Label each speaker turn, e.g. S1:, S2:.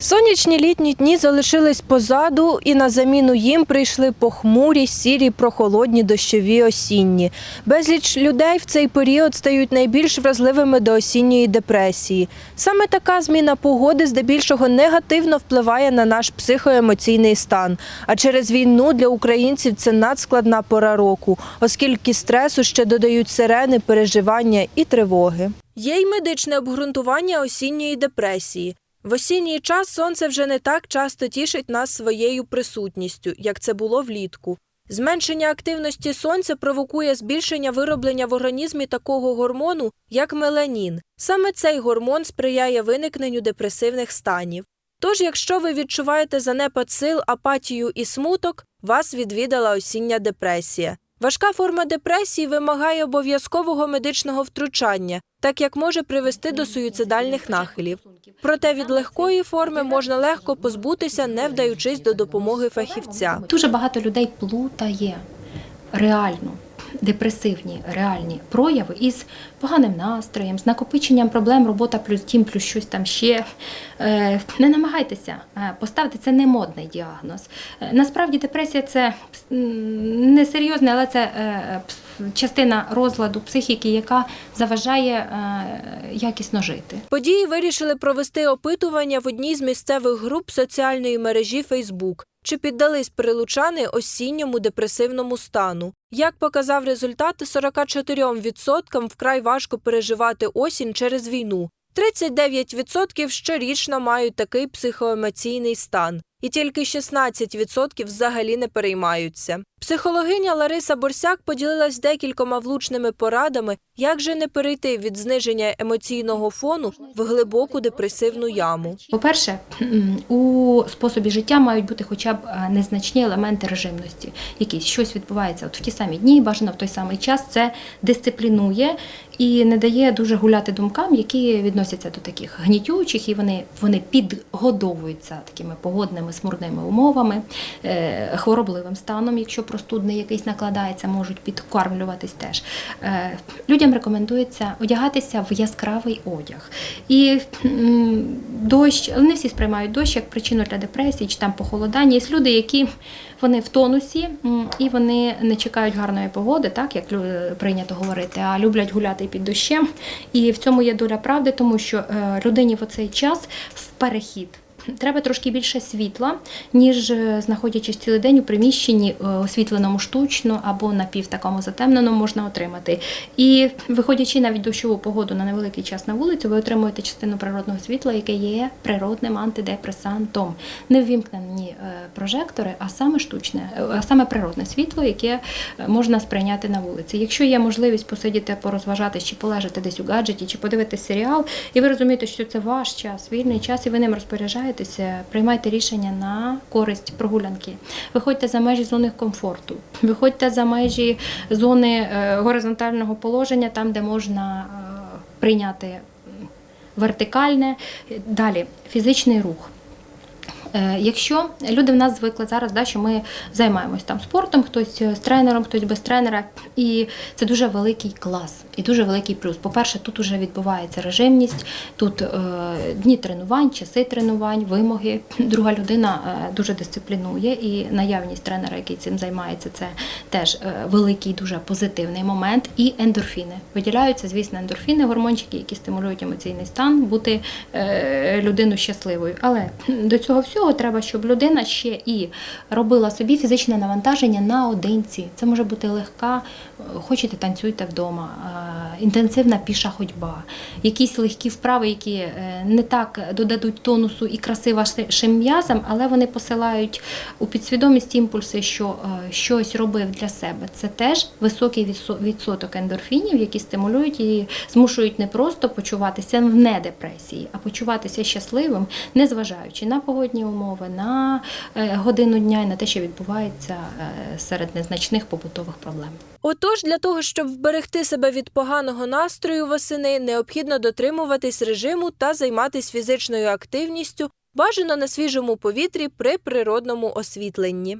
S1: Сонячні літні дні залишились позаду, і на заміну їм прийшли похмурі, сірі, прохолодні дощові осінні. Безліч людей в цей період стають найбільш вразливими до осінньої депресії. Саме така зміна погоди здебільшого негативно впливає на наш психоемоційний стан. А через війну для українців це надскладна пора року, оскільки стресу ще додають сирени, переживання і тривоги. Є й медичне обґрунтування осінньої депресії. В осінній час сонце вже не так часто тішить нас своєю присутністю, як це було влітку. Зменшення активності сонця провокує збільшення вироблення в організмі такого гормону, як меланін. Саме цей гормон сприяє виникненню депресивних станів. Тож, якщо ви відчуваєте занепад сил, апатію і смуток, вас відвідала осіння депресія. Важка форма депресії вимагає обов'язкового медичного втручання, так як може привести до суїцидальних нахилів. Проте від легкої форми можна легко позбутися, не вдаючись до допомоги фахівця.
S2: Дуже багато людей плутає реально депресивні реальні прояви із поганим настроєм, з накопиченням проблем, робота плюс тім, плюс щось там ще. Е, Не намагайтеся е, поставити це не модний діагноз. Е, Насправді депресія це не серйозне, але це частина розладу психіки, яка заважає якісно жити.
S1: Події вирішили провести опитування в одній з місцевих груп соціальної мережі Фейсбук. Чи піддались прилучани осінньому депресивному стану? Як показав результат, 44% вкрай важко переживати осінь через війну. 39% щорічно мають такий психоемоційний стан, і тільки 16% взагалі не переймаються. Психологиня Лариса Борсяк поділилась декількома влучними порадами, як же не перейти від зниження емоційного фону в глибоку депресивну яму.
S2: По-перше, у способі життя мають бути хоча б е, незначні елементи режимності. Якісь щось відбувається от в ті самі дні, бажано в той самий час. Це дисциплінує і не дає дуже гуляти думкам, які відносяться до таких гнітючих, і вони, вони підгодовуються такими погодними смурними умовами, е, хворобливим станом, якщо простудний якийсь накладається, можуть підкормлюватись теж. Е, Людям рекомендується одягатися в яскравий одяг. І дощ, не всі сприймають дощ як причину для депресії чи там похолодання. Є люди, які вони в тонусі і вони не чекають гарної погоди, так як прийнято говорити, а люблять гуляти під дощем. І в цьому є доля правди, тому що е, людині в оцей час в перехід. Треба трошки більше світла, ніж е, знаходячись цілий день у приміщенні е, освітленому штучно або напів такому затемненому можна отримати. І виходячи навіть дощову погоду на невеликий час на вулицю, ви отримуєте частину природного світла, яке є природним антидепресантом. Не ввімкнені е, прожектори, а саме штучне, а саме природне світло, яке можна сприйняти на вулиці. Якщо є можливість посидіти, порозважатись чи полежати десь у гаджеті, чи подивитися серіал, і ви розумієте, що це ваш час, вільний час, і ви ним розпоряджаєтеся, приймайте рішення на користь прогулянки. Виходьте за межі зони комфорту, виходьте за межі зони е, горизонтального положення, там, де можна е, прийняти вертикальне. Далі фізичний рух. Е, Якщо люди в нас звикли зараз, да, що ми займаємось там спортом, хтось з тренером, хтось без тренера, і це дуже великий клас і дуже великий плюс. По-перше, тут вже відбувається режимність, тут е, дні тренувань, часи тренувань, вимоги. Друга людина е, дуже дисциплінує, і наявність тренера, який цим займається, це теж е, великий, дуже позитивний момент. І ендорфіни виділяються, звісно, ендорфіни, гормончики, які стимулюють емоційний стан, бути е, людину щасливою. Але до цього всього треба, щоб людина ще і робила собі фізичне навантаження наодинці. Це може бути легка, е, хочете танцюйте вдома, е, інтенсивна піша ходьба, якісь легкі вправи, які е, не так додадуть тонусу і краси вашим м'язам, але вони посилають у підсвідомість імпульси, що щось робив для себе. Це теж високий відсоток ендорфінів, які стимулюють і змушують не просто почуватися в недепресії, а почуватися щасливим, незважаючи на погодні умови, на е, годину дня і на те, що відбувається е, серед незначних побутових проблем.
S1: Отож, для того, щоб вберегти себе від поганого настрою восени, необхідно дотримуватись режиму та займатися фізичною активністю, бажано на свіжому повітрі при природному освітленні.